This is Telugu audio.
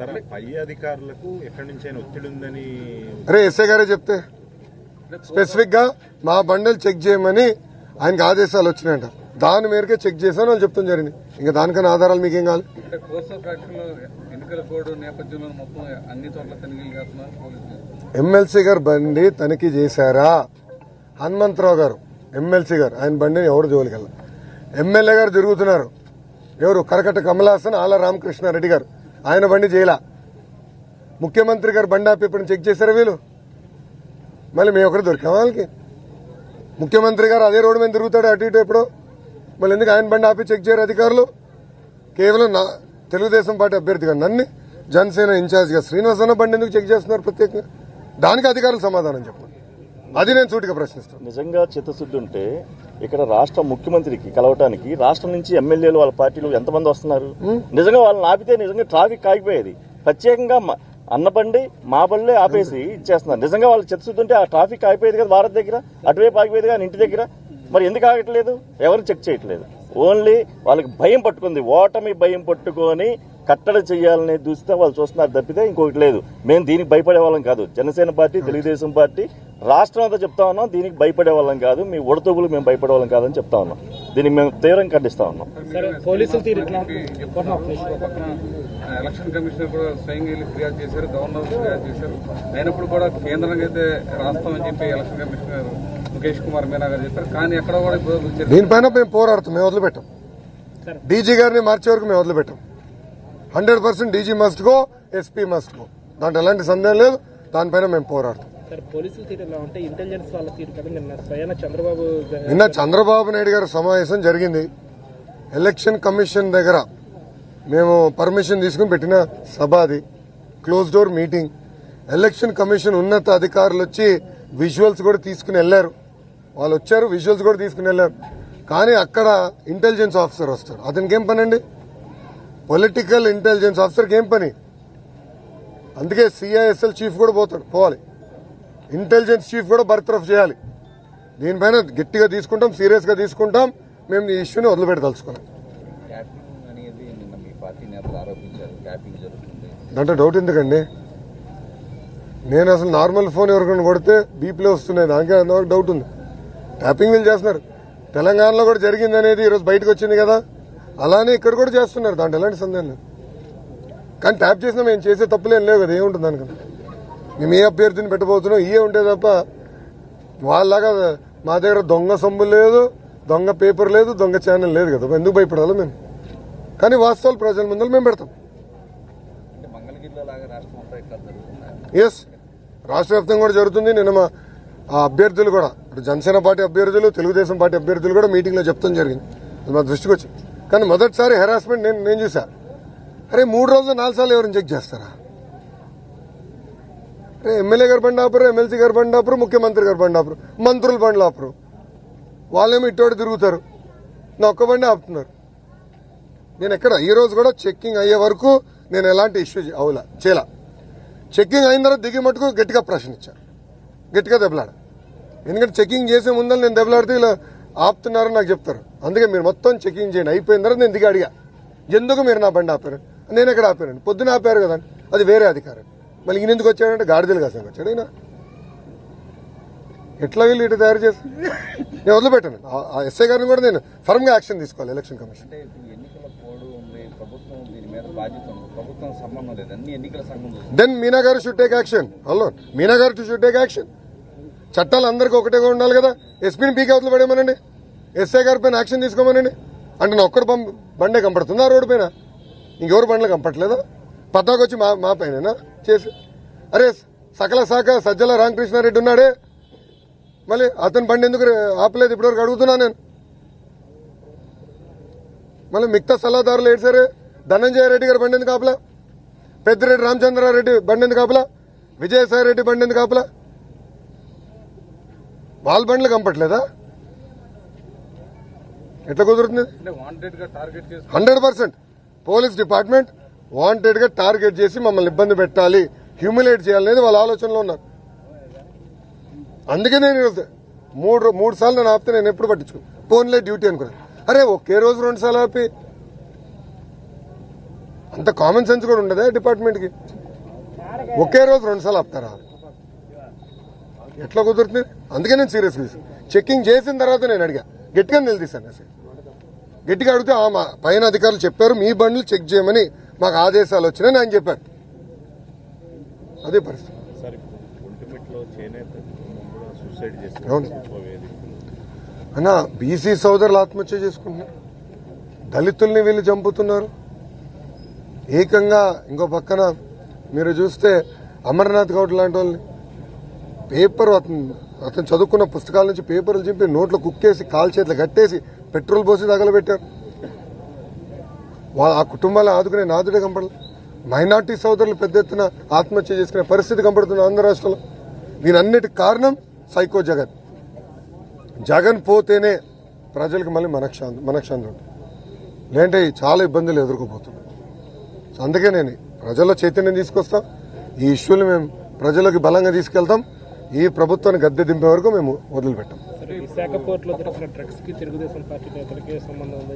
సరే పై అధికారులకు ఎక్కడి నుంచైనా ఒత్తిడి ఉందని అరే ఎస్ఐ గారే చెప్తే. స్పెసిఫిక్గా మా బండలు చెక్ చేయమని ఆయనకి ఆదేశాలు వచ్చినాయంట. దాని మేరకే చెక్ చేశాను వాళ్ళు చెప్తాం జరిగింది. ఇంకా దానికన్నా ఆధారాలు మీకేం కావాలి? పోలీసులు. ఎమ్మెల్సీ గారు బండి తనిఖీ చేశారా? హనుమంతరావు గారు ఎమ్మెల్సీ గారు ఆయన బండిని ఎవరు జోలికెళ్ళ? ఎమ్మెల్యే గారు తిరుగుతున్నారు. ఎవరు? కరకట్ట కమలాసన్ ఆల రామకృష్ణారెడ్డి గారు. ఆయన బండి చేయలా ముఖ్యమంత్రి గారు బండి ఆపి ఇప్పుడు చెక్ చేశారా వీళ్ళు? మళ్ళీ మేము ఒకరు దొరికాం వాళ్ళకి? ముఖ్యమంత్రి గారు అదే రోడ్డు మీద తిరుగుతాడు అటు ఇటు ఎప్పుడో. మళ్ళీ ఎందుకు ఆయన బండి ఆపి చెక్ చేయరు అధికారులు? కేవలం నా తెలుగుదేశం పార్టీ అభ్యర్థిగా నన్ను జనసేన ఇన్ఛార్జ్గా శ్రీనివాసన్న బండి ఎందుకు చెక్ చేస్తున్నారు ప్రత్యేకంగా? దానికి అధికారులు సమాధానం చెప్పండి. అది నేను సూటిగా ప్రశ్నిస్తాను నిజంగా చిత్తశుద్ధి ఉంటే ఇక్కడ రాష్ట్ర ముఖ్యమంత్రికి కలవటానికి రాష్ట్రం నుంచి ఎమ్మెల్యేలు వాళ్ళ పార్టీలు ఎంతమంది వస్తున్నారు? నిజంగా వాళ్ళని ఆపితే నిజంగా ట్రాఫిక్ ఆగిపోయేది. ప్రత్యేకంగా మ- అన్న బండి మా బండ్లే ఆపేసి ఇచ్చేస్తున్నారు. నిజంగా వాళ్ళు చిత్తశుద్ధి ఉంటే ఆ ట్రాఫిక్ ఆగిపోయేది కదా భారత్ దగ్గర? అటువైపు ఆగిపోయేది కానీ ఇంటి దగ్గర? మరి ఎందుకు ఆగట్లేదు? ఎవరు చెక్ చేయట్లేదు. ఓన్లీ వాళ్ళకి భయం పట్టుకుంది. ఓటమి భయం పట్టుకొని కట్టడి చేయాలనే దృష్టితో వాళ్ళు చూస్తున్నారు తప్పితే ఇంకొకటి లేదు. మేము దీనికి భయపడే వాళ్ళం కాదు. జనసేన పార్టీ తెలుగుదేశం పార్టీ రాష్ట్రం అంతా చెప్తా ఉన్నాం. దీనికి భయపడే వాళ్ళం కాదు. మీ ఉడతగులు మేము భయపడే వాళ్ళం కాదని చెప్తా ఉన్నాం. దీనికి మేము తీవ్రంగా ఖండిస్తా ఉన్నాం. ఎలక్షన్ కమిషనర్ కూడా స్వయంగా వెళ్ళి ఫిర్యాదు చేశారు. గవర్నర్ ఫిర్యాదు చేశారు. అయినప్పుడు కూడా కేంద్రంగా అయితే రాస్తామని చెప్పి ఎలక్షన్ కమిషనర్ ముఖేష్ కుమార్ మీనా గారు చెప్పారు. కానీ ఎక్కడ కూడా దీనిపైన మేము పోరాడుతాం. మేము వదిలిపెట్టాం. డీజీ గారిని మార్చే వరకు మేము వదిలిపెట్టాం. Hundred percent DG must go SP must go దాంట్లో ఎలాంటి సందేహం లేదు. దానిపైన మేము పోరాడతాం. నిన్న చంద్రబాబు గ- నిన్న చంద్రబాబు నాయుడు గారి సమావేశం జరిగింది. ఎలక్షన్ కమిషన్ దగ్గర మేము పర్మిషన్ తీసుకుని పెట్టిన సభ అది. Close door meeting election commission ఉన్నత అధికారులు వచ్చి విజువల్స్ కూడా తీసుకుని వెళ్ళారు వాళ్ళు వచ్చారు విజువల్స్ కూడా తీసుకుని వెళ్ళారు కానీ అక్కడ ఇంటెలిజెన్స్ ఆఫీసర్ వస్తారు. అతనికి ఏం పని అండి పొలిటికల్ ఇంటెలిజెన్స్ ఆఫీసర్కి ఏం పని? అందుకే సిఐఎస్ఎల్ చీఫ్ కూడా పోతాడు పోవాలి. ఇంటెలిజెన్స్ చీఫ్ కూడా బర్తరఫ్ చేయాలి. దీనిపైన గట్టిగా తీసుకుంటాం సీరియస్గా తీసుకుంటాం మేము ఈ ఇష్యూని జరుగుతుంది. దాంట్లో డౌట్ ఎందుకండి? నేను అసలు నార్మల్ ఫోన్ ఎవరికైనా కొడితే బీపీలో వస్తున్నాయి దానికి అంతవరకు డౌట్ ఉంది. ట్యాపింగ్ వీళ్ళు చేస్తున్నారు. తెలంగాణలో కూడా జరిగింది అనేది ఈరోజు బయటకు వచ్చింది కదా. అలానే ఇక్కడ కూడా చేస్తున్నారు దాంట్లో ఎలాంటి సందేహం లేదు. కానీ ట్యాప్ చేసినా మేము చేసే తప్పులేం లేవు కదా ఏముంటుంది దానికన్నా మేము ఏ అభ్యర్థిని పెట్టబోతున్నాం ఇయే ఉంటే తప్ప వాళ్ళలాగా మా దగ్గర దొంగ సొమ్ము లేదు దొంగ పేపర్ లేదు దొంగ ఛానల్ లేదు కదా ఎందుకు భయపడాలి మేము? కానీ వాస్తవాలు ప్రజల ముందర మేము పెడతాం. ఎస్ రాష్ట్ర వ్యాప్తంగా కూడా జరుగుతుంది. నిన్న మా ఆ అభ్యర్థులు కూడా అటు జనసేన పార్టీ అభ్యర్థులు తెలుగుదేశం పార్టీ అభ్యర్థులు కూడా మీటింగ్లో చెప్తాం జరిగింది. అది మా దృష్టికి వచ్చింది. కానీ మొదటిసారి హెరాస్మెంట్ నేను నేను చూసా అరే మూడు రోజులు నాలుగు సార్లు ఎవరిని చెక్ చేస్తారా? అరే ఎమ్మెల్యే గారు బండి ఆపరు ఎమ్మెల్సీ గారు బండి ఆపరు ముఖ్యమంత్రి గారు బండి ఆపరు మంత్రులు బండ్లు ఆపరు. వాళ్ళేమో ఇటువంటి తిరుగుతారు. నా ఒక్క బండి ఆపుతున్నారు. నేను ఎక్కడ? ఈ రోజు కూడా చెక్కింగ్ అయ్యే వరకు నేను ఎలాంటి ఇష్యూ అవులా చేయలా. చెక్కింగ్ అయిన తర్వాత దిగి మటుకు గట్టిగా ప్రశ్నించాను గట్టిగా దెబ్బలాడ. ఎందుకంటే చెక్కింగ్ చేసే ముందర నేను దెబ్బలాడితే ఇలా ఆపుతున్నారని నాకు చెప్తారు. అందుకే మీరు మొత్తం చెక్కింగ్ చేయండి. అయిపోయిన తర్వాత నేను దిగి అడిగా ఎందుకు మీరు నా బండి ఆపారు? నేను ఎక్కడ ఆపారండి పొద్దున ఆపారు కదా అది వేరే అధికారం. మళ్ళీ ఈయన ఎందుకు వచ్చాడంటే గాడిదలు కాసాను వచ్చాడు. ఈయన ఎట్లా వీళ్ళు ఇటు తయారు చేసి? నేను వదిలిపెట్టాను. ఆ- ఎస్ఐ గారిని కూడా నేను ఫర్మ్గా యాక్షన్ తీసుకోవాలి ఎలక్షన్ కమిషన్. దెన్ మీనా గారు should take action hello Meena గారు షుడ్ టేక్ యాక్షన్ చట్టాలు అందరికీ ఒకటేగా ఉండాలి కదా. ఎస్పీని పీక్ అవతలు పడేమనండి ఎస్ఐ గారి పైన యాక్షన్ తీసుకోమనండి. అంటే నా ఒక్కరు బండే కంపడుతుందా రోడ్డు పైన? ఇంకెవరు బండ్లు కంపట్లేదా? పద్నాకొచ్చి మా మా పైన చేసి. అరే సకల శాఖ సజ్జల రామకృష్ణారెడ్డి ఉన్నాడే. మళ్ళీ అతని బండి ఎందుకు ఆపలేదు? ఇప్పటివరకు అడుగుతున్నా నేను. మళ్ళీ మిగతా సలహాదారులు ఏడు సరే? ధనంజయ రెడ్డి గారు బండి ఎందుకు ఆపలా? పెద్దిరెడ్డి రామచంద్రారెడ్డి బండి ఎందుకు ఆపలా? విజయసాయి రెడ్డి బండి ఎందుకు ఆపలా? వాళ్ళ బండ్లు కంపట్లేదా? ఎట్లా కుదురుతుంది? Hundred percent. పోలీస్ డిపార్ట్మెంట్ వాంటెడ్గా టార్గెట్ చేసి మమ్మల్ని ఇబ్బంది పెట్టాలి హ్యూమిలేట్ చేయాలనేది వాళ్ళ ఆలోచనలో ఉన్నారు. అందుకే నేను ఈరోజు మూడు మూడు సార్లు నేను ఆపితే నేను ఎప్పుడు పట్టించుకో. ఫోన్లే డ్యూటీ అనుకున్నాను. అరే ఒకే రోజు రెండు సార్లు ఆపి. అంత కామన్ సెన్స్ కూడా ఉండదా డిపార్ట్మెంట్కి? ఒకే రోజు రెండు సార్లు ఆపుతారా? ఎట్లా కుదురుతుంది? అందుకే నేను సీరియస్ చెక్కింగ్ చేసిన తర్వాత నేను అడిగా. గట్టిగా నిలదీశాను అసలు. గట్టిగా అడిగితే ఆ మా పైన అధికారులు చెప్పారు మీ బండ్లు చెక్ చేయమని మాకు ఆదేశాలు వచ్చినాయని ఆయన చెప్పారు అదే పరిస్థితి. అవును. అన్న బీసీ సోదరులు ఆత్మహత్య చేసుకుంటున్నారు. దళితుల్ని వీళ్ళు చంపుతున్నారు. ఏకంగా ఇంకో పక్కన మీరు చూస్తే అమర్నాథ్ గౌడ్ లాంటి వాళ్ళని పేపర్ అతను అతను చదువుకున్న పుస్తకాల నుంచి పేపర్లు చింపి నోట్లో కుక్కేసి కాల్ చేతులు కట్టేసి పెట్రోల్ పోసి తగలబెట్టారు. వాళ్ళ ఆ కుటుంబాలను ఆదుకునే నాదుడే కనపడలేదు మైనార్టీ సోదరులు పెద్ద ఎత్తున ఆత్మహత్య చేసుకునే పరిస్థితి కనపడుతుంది ఆంధ్ర రాష్ట్రంలో. దీనన్నిటికి కారణం సైకో జగన్. జగన్ పోతేనే ప్రజలకు మళ్ళీ మనక్షాంతి మనక్షాంతి ఉంటుంది. లేదంటే చాలా ఇబ్బందులు ఎదుర్కోబోతున్నాం అందుకే నేను ప్రజల్లో చైతన్యం తీసుకొస్తాం. ఈ ఇష్యూని మేము ప్రజలకు బలంగా తీసుకెళ్తాం. ఈ ప్రభుత్వాన్ని గద్దె దింపే వరకు మేము వదిలిపెట్టాం. విశాఖ పోర్టులో దొరికిన డ్రగ్స్కి తెలుగుదేశం పార్టీ నేతలకి సంబంధం ఉంది?